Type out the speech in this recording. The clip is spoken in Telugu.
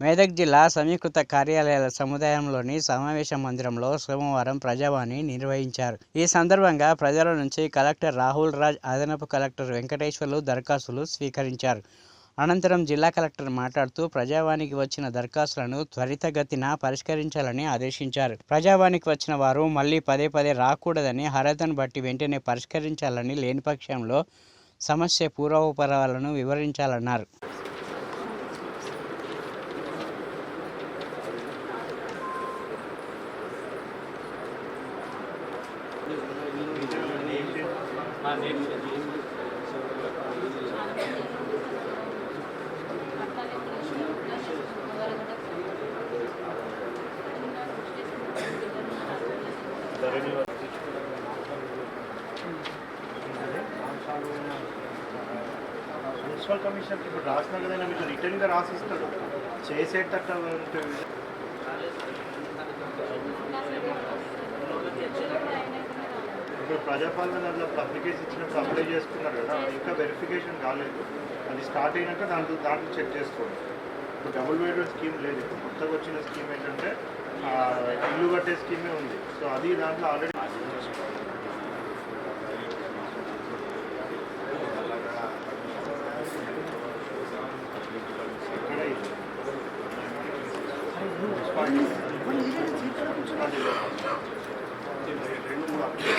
మెదక్ జిల్లా సమీకృత కార్యాలయాల సముదాయంలోని సమావేశ మందిరంలో సోమవారం ప్రజావాణి నిర్వహించారు. ఈ సందర్భంగా ప్రజల నుంచి కలెక్టర్ రాహుల్ రాజ్ అదనపు కలెక్టర్ వెంకటేశ్వర్లు దరఖాస్తులు స్వీకరించారు. అనంతరం జిల్లా కలెక్టర్ మాట్లాడుతూ ప్రజావానికి వచ్చిన దరఖాస్తులను త్వరితగతిన పరిష్కరించాలని ఆదేశించారు. ప్రజావానికి వచ్చిన వారు మళ్ళీ పదే పదే రాకూడదని అర్హతను బట్టి వెంటనే పరిష్కరించాలని లేని పక్షంలో సమస్య పూర్వోపరాలను వివరించాలన్నారు. మున్సిపల్ కమిషనర్కి ఇప్పుడు రాసినా కదా మీకు రిటర్న్గా రాసిస్తాడు. చేసేటట్టు ఇప్పుడు ప్రజాపాలన దాంట్లో అప్లికేషన్ ఇచ్చినప్పుడు అప్లై చేసుకున్నారు కదా ఇంకా వెరిఫికేషన్ కాలేదు. అది స్టార్ట్ అయినాక దాంట్లో దాంట్లో చెక్ చేసుకోండి. ఇప్పుడు డబుల్ బెడ్రూమ్ స్కీమ్ లేదు ఇప్పుడు. కొత్తగా వచ్చిన స్కీమ్ ఏంటంటే ఇల్లు కట్టే స్కీమే ఉంది. సో అది దాంట్లో ఆల్రెడీ ఎక్కడ ఇది?